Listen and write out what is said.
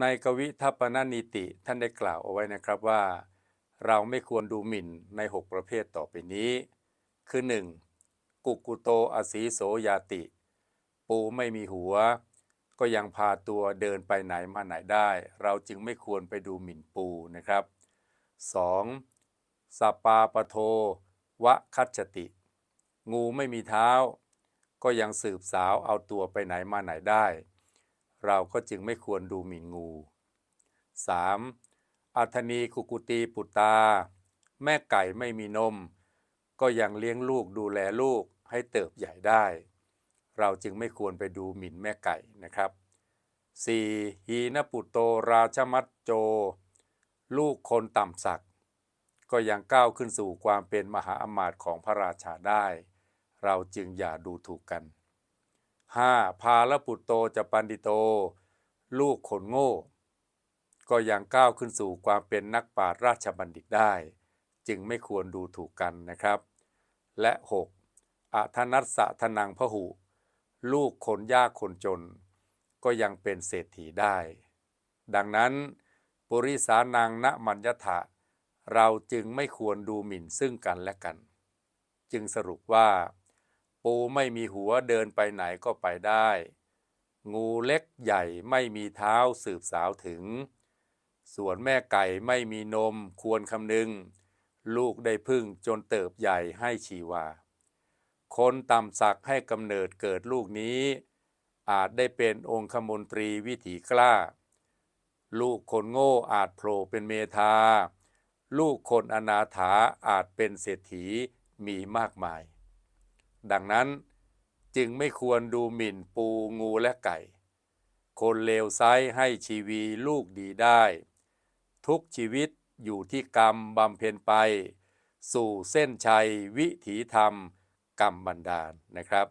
ในกวิทัปปนนิติท่านได้กล่าวเอาไว้นะครับว่า เราไม่ควรดูหมิ่นใน 6 ประเภทต่อไปนี้ คือ 1. กุกุโตอสีโสยาติ ปูไม่มีหัว ก็ยังพาตัวเดินไปไหนมาไหนได้ เราจึงไม่ควรไปดูหมิ่นปูนะครับ 2. สปาปโทวะคัจติ งูไม่มีเท้า ก็ยังสืบสาวเอาตัวไปไหนมาไหนได้ เราก็จึงไม่ควรดูหมิ่นงู 3. อัธนีกุกุตีปุตตา แม่ไก่ไม่มีนม ก็ยังเลี้ยงลูกดูแลลูกให้เติบใหญ่ได้ เราจึงไม่ควรไปดูหมิ่นแม่ไก่นะครับ 4. หีนปุตโตราชมัตโจ ลูกคนต่ำสักก็ยังก้าวขึ้นสู่ความเป็นมหาอมาตย์ของพระราชาได้ เราจึงอย่าดูถูกกัน 5. พาลปุตโตจะปันดิโต ลูกคนโง่ ก็ยังก้าวขึ้นสู่ความเป็นนักปราชญ์ราชบัณฑิตได้ จึงไม่ควรดูถูกกันนะครับ และ 6. อัธนัสสะทนังพหุ ลูกคนยากคนจน ก็ยังเป็นเศรษฐีได้ ดังนั้น ปุริสานังณมัญญถะเราจึงไม่ควรดูหมิ่นซึ่งกันและกัน จึงสรุปว่า ปูไม่มีหัวเดินไปไหนก็ไปได้ งูเล็กใหญ่ไม่มีเท้าสืบสาวถึง ส่วนแม่ไก่ไม่มีนมควรคำนึง ลูกได้พึ่งจนเติบใหญ่ให้ชีวา คนต่ำสักให้กำเนิดเกิดลูกนี้ อาจได้เป็นองคมนตรีวิถีกล้า ลูกคนโง่อาจโผล่เป็นเมธา ลูกคนอนาถาอาจเป็นเศรษฐีมีมากมาย ดังนั้นจึงไม่ควรดูหมิ่นปูงูและไก่ คนเลวไซ้ให้ชีวีลูกดีได้ ทุกชีวิตอยู่ที่กรรมบำเพ็ญไป สู่เส้นชัยวิถีธรรมกรรมบันดาลนะครับ